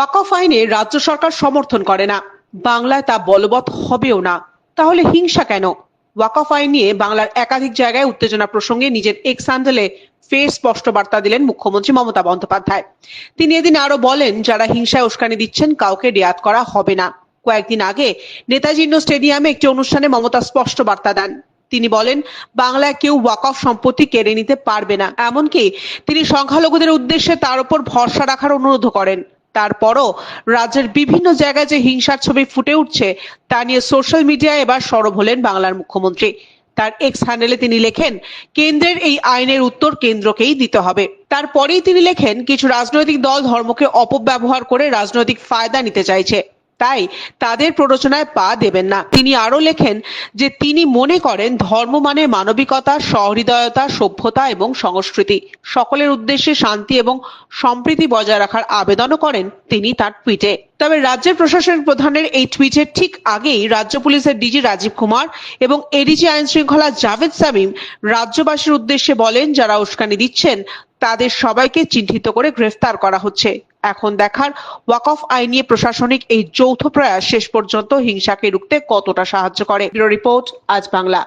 ওয়াকফ আইনে রাজ্য সরকার সমর্থন করে না। বাংলায় তা বলবৎ হবেও না। তাহলে হিংসা কেন? ওয়াকফ আইন নিয়ে বাংলার একাধিক জায়গায় উত্তেজনা প্রসঙ্গে নিজের এক্স হ্যান্ডেলে ফের স্পষ্ট বার্তা দিলেন মুখ্যমন্ত্রী মমতা বন্দ্যোপাধ্যায়। তিনি এদিন আরও বলেন, যারা হিংসায় উস্কানি দিচ্ছেন, কাউকে রেয়াত করা হবে না। কয়েকদিন আগে নেতাজি ইন্ডোর স্টেডিয়ামে একটি অনুষ্ঠানে মমতা স্পষ্ট বার্তা দেন। তিনি বলেন, বাংলায় কেউ ওয়াকফ সম্পত্তি কেড়ে নিতে পারবে না। এমনকি তিনি সংখ্যালঘুদের উদ্দেশ্যে তার উপর ভরসা রাখার অনুরোধ করেন। তারপরও রাজ্যের বিভিন্ন জায়গায় যে হিংসার ছবি ফুটে উঠছে, তা নিয়ে সোশ্যাল মিডিয়ায় এবার সরব হলেন বাংলার মুখ্যমন্ত্রী। তার এক্স হ্যান্ডেলে তিনি লেখেন, কেন্দ্রের এই আইনের উত্তর কেন্দ্রকেই দিতে হবে। তারপরেই তিনি লেখেন, কিছু রাজনৈতিক দল ধর্মকে অপব্যবহার করে রাজনৈতিক ফায়দা নিতে চাইছে। তাই তাদের প্ররোচনায় পা দেবেন না। তিনি আরও লেখেন যে তিনি মনে করেন ধর্ম মানে মানবিকতা, সহৃদয়তা, সভ্যতা এবং সংস্কৃতি। সকলের উদ্দেশ্যে শান্তি এবং সম্প্রীতি বজায় রাখার আবেদনও করেন তিনি তার টুইটে। তবে রাজ্যের প্রশাসনিক প্রধানের এই টুইটের ঠিক আগেই রাজ্য পুলিশের ডিজি রাজীব কুমার এবং এডিজি আইন শৃঙ্খলা জাভেদ সামিম রাজ্যবাসীর উদ্দেশ্যে বলেন, যারা উস্কানি দিচ্ছেন, তাদের সবাইকে চিহ্নিত করে গ্রেফতার করা হচ্ছে। এখন দেখার ওয়াকফ আইন নিয়ে প্রশাসনিক এই যৌথ প্রয়াস শেষ পর্যন্ত হিংসাকে রুখতে কতটা সাহায্য করে? রিপোর্ট, আজ বাংলা।